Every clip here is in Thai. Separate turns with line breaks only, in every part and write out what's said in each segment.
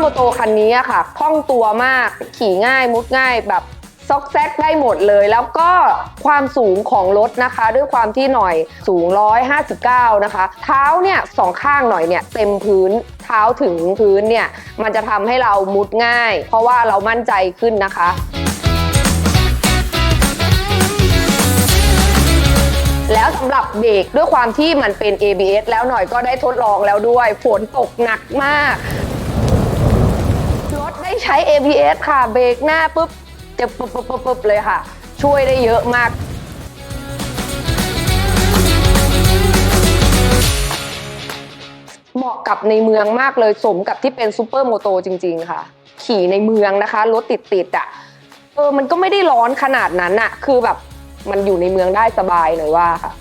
โมโตคันนี้อะค่ะคล่องตัวมากขี่ง่ายมุดง่ายแบบซอกแซกได้หมดเลย แล้วก็ความสูงของรถนะคะ ด้วยความที่หน่อยสูง 159 นะคะ เท้าเนี่ยสองข้างหน่อยเนี่ยเต็มพื้นเท้าถึงพื้นเนี่ย มันจะทำให้เรามุดง่าย เพราะว่าเรามั่นใจขึ้นนะคะแล้วสำหรับเบรกด้วยความที่มันเป็น ABS แล้วหน่อยก็ได้ทดลองแล้วด้วย ฝนตกหนักมาก ช้ ABS ค่ะ เบรกหน้าปุ๊บจะปุ๊บปุ๊บปุ๊บปุ๊บเลยค่ะ ช่วยได้เยอะมาก เหมาะกับในเมืองมากเลยสมกับที่เป็นซูเปอร์โมโตจริง ๆ ค่ะ ขี่ในเมืองนะคะ รถติดๆอะ เออ มันก็ไม่ได้ร้อนขนาดนั้นอะคือแบบมันอยู่ในเมืองได้สบายเลยว่าค่ะ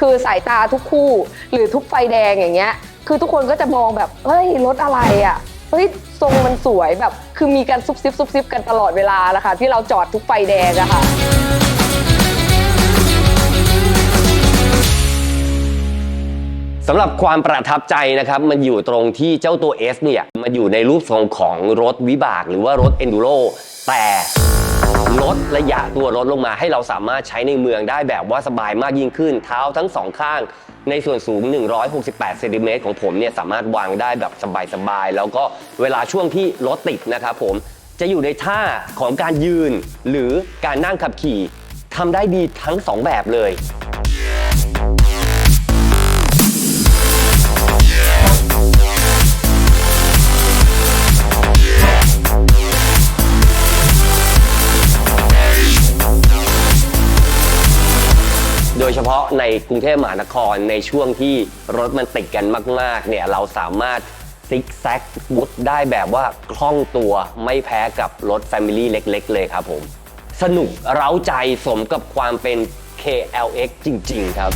คือสายตาทุกคู่หรือทุกไฟแดงอย่างเงี้ย คือทุกคนก็จะมองแบบ เฮ้ย รถอะไรอะ ฮ้ยทรงมันสวยแบบ คือมีการซุบซิบซุบซิบกันตลอดเวลาละค่ะที่เราจอดทุกไฟแดงอะค่ะ
สำหรับความประทับใจนะครับ มันอยู่ตรงที่เจ้าตัว S เนี่ย มันอยู่ในรูปทรงของรถวิบากหรือว่ารถ Enduro แต่ ลดระยะตัวรถลงมาให้เราสามารถใช้ในเมืองได้แบบว่าสบายมากยิ่งขึ้น เท้าทั้งสองข้าง ในส่วนสูง 168เซนติเมตรของผมเนี่ยสามารถวางได้แบบสบายๆแล้วก็เวลาช่วงที่รถติดนะครับผมจะอยู่ในท่าของการยืนหรือการนั่งขับขี่ทำได้ดีทั้งสองแบบเลย เฉพาะในกรุงเทพมหานครในช่วงที่รถมันติดกันมากๆเนี่ยเราสามารถซิกแซกวุดได้แบบว่าคล่องตัวไม่แพ้กับรถ Family เล็ก ๆ เลยครับผม สนุกเร้าใจสมกับความเป็น KLX จริง ๆ ครับ